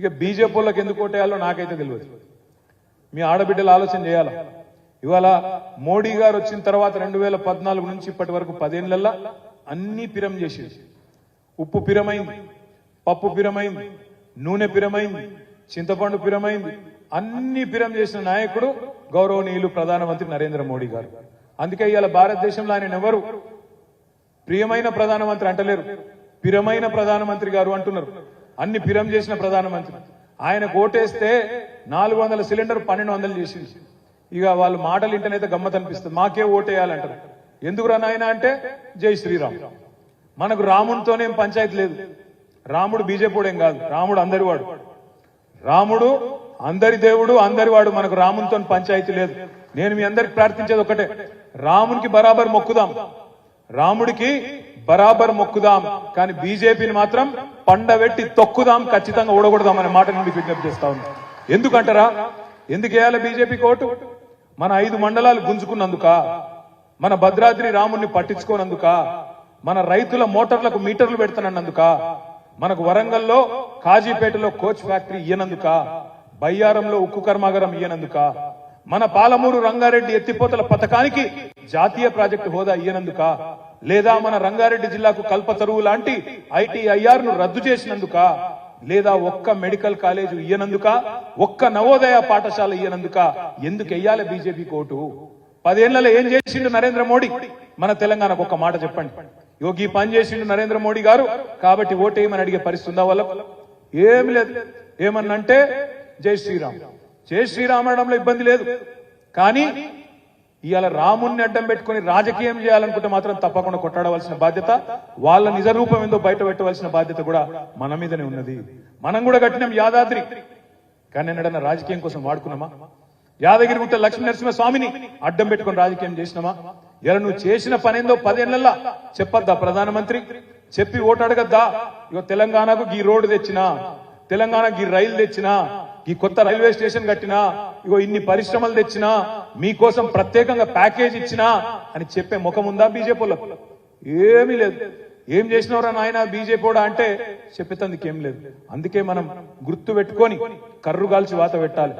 ఇక బీజేపీ వాళ్ళకి ఎందుకు ఓటేయాలో నాకైతే తెలియదు. మీ ఆడబిడ్డలు ఆలోచన చేయాలా? ఇవాళ మోడీ గారు వచ్చిన తర్వాత రెండు వేల పద్నాలుగు నుంచి ఇప్పటి వరకు పదేళ్ళలో అన్ని పిరం చేసేది. ఉప్పు పిరమైంది పప్పు పిరమైంది నూనె పిరమైంది చింతపండు పిరమైంది అన్ని పిరం చేసిన నాయకుడు గౌరవనీయులు ప్రధానమంత్రి నరేంద్ర మోడీ గారు. అందుకే ఇవాళ భారతదేశంలో ఆయన ఎవరు? ప్రియమైన ప్రధానమంత్రి అంటలేరు. పిరమైన ప్రధానమంత్రి గారు అంటున్నారు. అన్ని పిరం చేసిన ప్రధానమంత్రి. ఆయన ఓటేస్తే నాలుగు వందల సిలిండర్ పన్నెండు వందలు చేసింది ఇక వాళ్ళు మాటలు ఇంటనైతే గమ్మత్ అనిపిస్తుంది. మాకే ఓటేయాలంటారు. ఎందుకు రానాయన అంటే జై శ్రీరామ్. మనకు రాముడితోనేం పంచాయతీ లేదు. రాముడు బీజేపీడేం కాదు. రాముడు అందరి వాడు రాముడు అందరి దేవుడు అందరి వాడు మనకు రామునితో పంచాయతీ లేదు. నేను మీ అందరికి ప్రార్థించేది ఒకటే. రామునికి బరాబర్ మొక్కుదాం. రాముడికి బరాబర్ మొక్కుదాం. కానీ బీజేపీని మాత్రం పండబెట్టి తొక్కుదాం ఖచ్చితంగా ఓడగొడదాం అనే మాట నుండి విజ్ఞప్తి చేస్తా ఉంది. ఎందుకంటారా? ఎందుకు వేయాలి బీజేపీకి ఓటు మన ఐదు మండలాలు గుంజుకున్నందుక మన భద్రాద్రి రాముణ్ణి పట్టించుకోనందుక మన రైతుల మోటార్లకు మీటర్లు పెడుతున్నందుక మనకు వరంగల్లో కాజీపేటలో కోచ్ ఫ్యాక్టరీ ఇయ్యనందుక బయ్యారంలో ఉక్కు కర్మాగారం ఇయ్యనందుక మన పాలమూరు రంగారెడ్డి ఎత్తిపోతల పథకానికి జాతీయ ప్రాజెక్టు హోదా ఇయ్యనందుక? లేదా మన రంగారెడ్డి జిల్లాకు కల్పతరువు లాంటి ఐటీఐఆర్ను రద్దు చేసినందుక? లేదా ఒక్క మెడికల్ కాలేజ్ ఇయ్యనందుక? ఒక్క నవోదయ పాఠశాల ఇయ్యనందుక? ఎందుకు వెయ్యాలి బీజేపీ కోటు? పదేళ్ళలో ఏం చేసిండు నరేంద్ర మోడీ? మన తెలంగాణకు ఒక మాట చెప్పండి. యోగి పని చేసిండు నరేంద్ర మోడీ గారు కాబట్టి ఓటేయమని అడిగే పరిస్థితి ఉందా వాళ్ళ ఏమి లేదు. ఏమన్నంటే జై శ్రీరామ్. జై శ్రీరామ్ అనడంలో ఇబ్బంది లేదు. కానీ ఇవాళ రాముణ్ణి అడ్డం పెట్టుకుని రాజకీయం చేయాలనుకుంటే మాత్రం తప్పకుండా కొట్టాడవలసిన బాధ్యత వాళ్ళ నిజ రూపం ఏందో బయట పెట్టవలసిన బాధ్యత కూడా మన మీదనే ఉన్నది. మనం కూడా కట్టినాం యాదాద్రి. కానీ ఎన్నడన్నా రాజకీయం కోసం వాడుకున్నామా? యాదగిరి గుట్ట లక్ష్మీ నరసింహ స్వామిని అడ్డం పెట్టుకుని రాజకీయం చేసినామా? ఇలా నువ్వు చేసిన పనేందో పదేళ్ళలో చెప్పద్దా ప్రధానమంత్రి? చెప్పి ఓటు అడగద్దా? ఇక తెలంగాణకు ఈ రోడ్డు తెచ్చినా తెలంగాణకు ఈ రైలు తెచ్చినా ఈ కొత్త రైల్వే స్టేషన్ కట్టినా ఇగో ఇన్ని పరిశ్రమలు తెచ్చినా మీకోసం ప్రత్యేకంగా ప్యాకేజ్ ఇచ్చినా అని చెప్పే ముఖం ఉందా బీజేపీలకు ఏమీ లేదు. ఏం చేసినవరా నాయన బీజేపీ కూడా అంటే చెప్పేతందుకేం లేదు. అందుకే మనం గుర్తు పెట్టుకొని కర్రు కాల్చి వాత పెట్టాలి.